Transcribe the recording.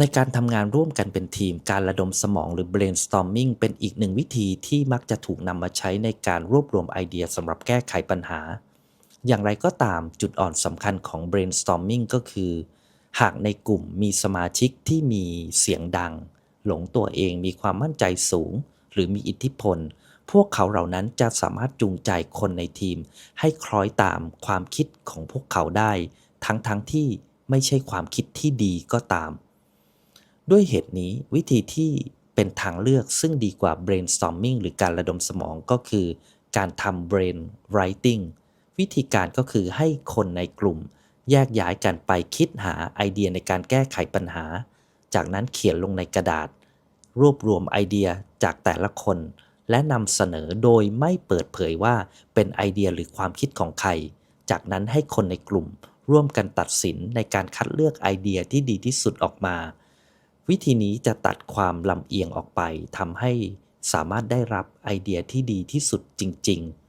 ในการทำงานร่วมกันเป็นทีม การระดมสมองหรือ brainstorming เป็นอีกหนึ่งวิธีที่มักจะถูกนำมาใช้ในการรวบรวมไอเดียสำหรับแก้ไขปัญหา อย่างไรก็ตามจุดอ่อนสำคัญของ brainstorming ก็คือ หากในกลุ่มมีสมาชิกที่มีเสียงดัง หลงตัวเองมีความมั่นใจสูง หรือมีอิทธิพล พวกเขาเหล่านั้นจะสามารถจูงใจคนในทีม ให้คล้อยตามความคิดของพวกเขาได้ ทั้งๆทที่ไม่ใช่ความคิดที่ดีก็ตาม ด้วยเหตุนี้วิธีที่เป็นทางเลือกซึ่งดีกว่า brainstorming หรือการระดมสมองก็คือ การทำ brain writing วิธีการก็คือให้คนในกลุ่ม แยกย้ายกันไปคิดหาไอเดียในการแก้ไขปัญหา จากนั้นเขียนลงในกระดาษ รวบรวมไอเดียจากแต่ละคน และนำเสนอโดยไม่เปิดเผยว่าเป็นไอเดียหรือความคิดของใคร จากนั้นให้คนในกลุ่ม ร่วมกันตัดสินในการคัดเลือกไอเดียที่ดีที่สุดออกมา วิธีนี้จะตัดความลำเอียงออกไปทำให้สามารถได้รับไอเดียที่ดีที่สุดจริง ๆ